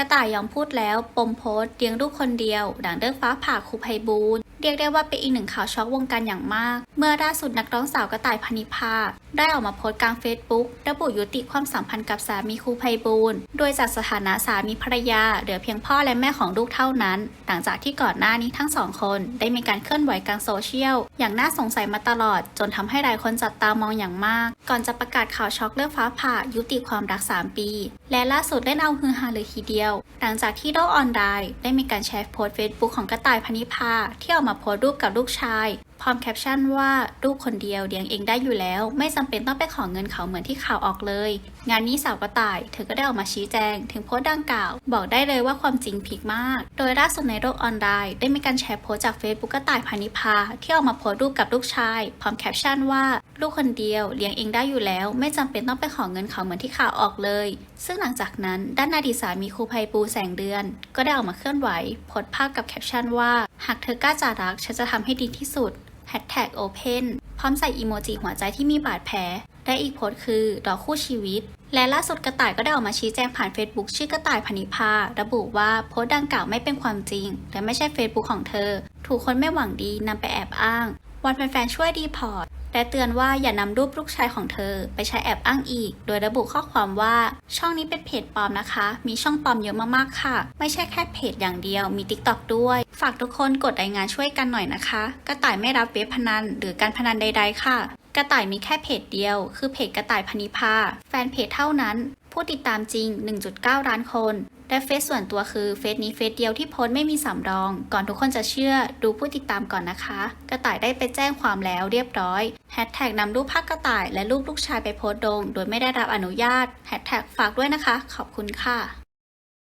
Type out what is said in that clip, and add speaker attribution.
Speaker 1: ระต่ายยอมพูดแล้ว ปมโพสเลี้ยงลูกคนเดียว ดังเรื่อฟ้าผ่าครูไพบูลเรียกได้ว่าเป็นอีกหนึ่งข่าวช็อกวงการอย่างมาก เมื่อล่าสุดนักร้องสาวกระต่ายพนิพาได้ออกมาโพสต์กลางเฟซบุ๊กระบุยุติความสัมพันธ์กับสามีครูไพบูลโดยจากสถานะสามีภรรยา เหลือเพียงพ่อและแม่ของลูกเท่านั้น หลังจากที่ก่อนหน้านี้ทั้งสองคนได้มีการเคลื่อนไหวกลางโซเชียล อย่างน่าสงสัยมาตลอด จนทำให้หลายคนจับตามองอย่างมาก ก่อนจะประกาศข่าวช็อกเรื่องฟ้าผ่ายุติความรัก 3 ปี และล่าสุดได้เอาฮือฮาเลยทีเดียวหลังจากที่โลกออนไลน์ได้มีการแชร์โพสต์เฟซบุ๊กของกระต่ายพนิพาที่ออกมาโพสต์รูปกับลูกชาย พร้อมแคปชั่นว่าลูกคนเดียวเลี้ยงเองได้อยู่แล้ว ไม่จำเป็นต้องไปขอเงินเขาเหมือนที่ข่าวออกเลย งานนี้สาวกระต่าย เธอก็ได้ออกมาชี้แจง ถึงโพสต์ดังกล่าว บอกได้เลยว่าความจริงผิดมาก โดยล่าสุดในโลกออนไลน์ได้มีการแชร์โพสต์จากเฟซบุ๊กกระต่ายพานิพาที่ออกมาโพสต์รูปกับลูกชาย พร้อมแคปชั่นว่าลูกคนเดียวเลี้ยงเองได้อยู่แล้ว ไม่จำเป็นต้องไปขอเงินเขาเหมือนที่ข่าวออกเลย ซึ่งหลังจากนั้นด้านอดีตสามีครูไพปูแสงเดือน ก็ได้ออกมาเคลื่อนไหวโพสต์ภาพกับแคปชั่นว่า หากเธอกล้าจะรักฉันจะทำให้ดีที่สุด Hashtag Open พร้อมใส่อีโมจิหัวใจที่มีบาดแผล และอีกโพสต์คือดอกคู่ชีวิต และล่าสุดกระต่ายก็ได้ออกมาชี้แจงผ่าน Facebook ชื่อกระต่ายพนิพาระบุว่าโพสต์ดังกล่าวไม่เป็นความจริง และไม่ใช่ Facebook ของเธอ ถูกคนไม่หวังดีนำไปแอบอ้างวันแฟนๆช่วยดีพอร์ต และเตือนว่าอย่านำรูปลูกชายของเธอไปใช้แอบอ้างอีก โดยระบุข้อความว่าช่องนี้เป็นเพจปลอมนะคะ มีช่องปลอมเยอะมากๆค่ะ ไม่ใช่แค่เพจอย่างเดียว มี t ิ k t o k ด้วย ฝากทุกคนกดรายงานช่วยกันหน่อยนะคะ กระต่ายไม่รับเว็บพนัน หรือการพนันใด ๆ ค่ะ กระต่ายมีแค่เพจเดียว คือเพจกระต่ายพนิพาแฟนเพจเท่านั้น ผู้ติดตามจริง 1.9 ล้านคน และเฟซส่วนตัวคือเฟซนี้เฟซเดียวที่โพสไม่มีสำรอง ก่อนทุกคนจะเชื่อดูผู้ติดตามก่อนนะคะ กระต่ายได้ไปแจ้งความแล้วเรียบร้อยแฮชแท็กนำรูปภาพกระต่ายและรูปลูกชายไปโพสต์ลง โดยไม่ได้รับอนุญาตแฮชแท็กฝากด้วยนะคะ ขอบคุณค่ะ